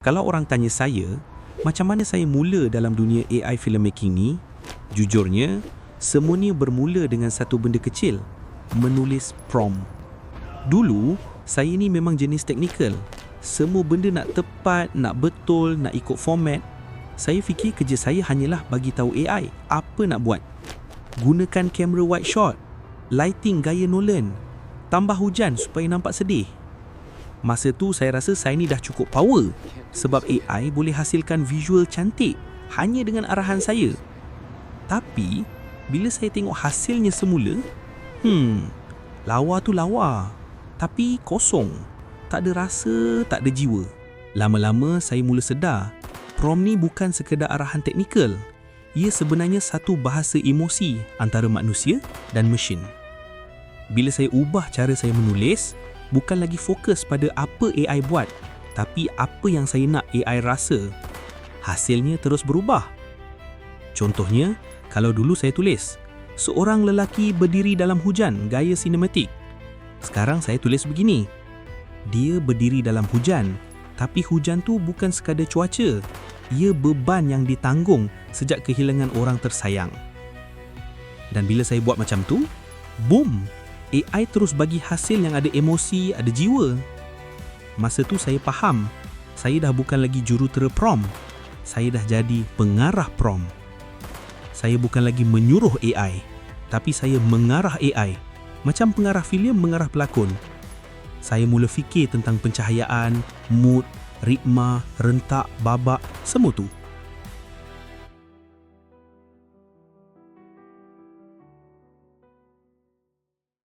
Kalau orang tanya saya, macam mana saya mula dalam dunia AI filmmaking ni? Jujurnya, semuanya bermula dengan satu benda kecil, menulis prompt. Dulu, saya ni memang jenis teknikal. Semua benda nak tepat, nak betul, nak ikut format. Saya fikir kerja saya hanyalah bagi tahu AI apa nak buat. Gunakan kamera wide shot, lighting gaya Nolan, tambah hujan supaya nampak sedih. Masa tu saya rasa saya ni dah cukup power sebab AI boleh hasilkan visual cantik hanya dengan arahan saya. Tapi bila saya tengok hasilnya semula, hmm, lawa tu lawa tapi kosong. Tak ada rasa, tak ada jiwa. Lama-lama saya mula sedar, prom ni bukan sekedar arahan teknikal. Ia sebenarnya satu bahasa emosi antara manusia dan mesin. Bila saya ubah cara saya menulis, bukan lagi fokus pada apa AI buat, tapi apa yang saya nak AI rasa. Hasilnya terus berubah. Contohnya, kalau dulu saya tulis, seorang lelaki berdiri dalam hujan gaya sinematik. Sekarang saya tulis begini. Dia berdiri dalam hujan, tapi hujan tu bukan sekadar cuaca. Ia beban yang ditanggung sejak kehilangan orang tersayang. Dan bila saya buat macam tu, boom, AI terus bagi hasil yang ada emosi, ada jiwa. Masa tu saya faham, saya dah bukan lagi jurutera prom. Saya dah jadi pengarah prom. Saya bukan lagi menyuruh AI, tapi saya mengarah AI. Macam pengarah filem mengarah pelakon. Saya mula fikir tentang pencahayaan, mood, ritma, rentak, babak, semua tu.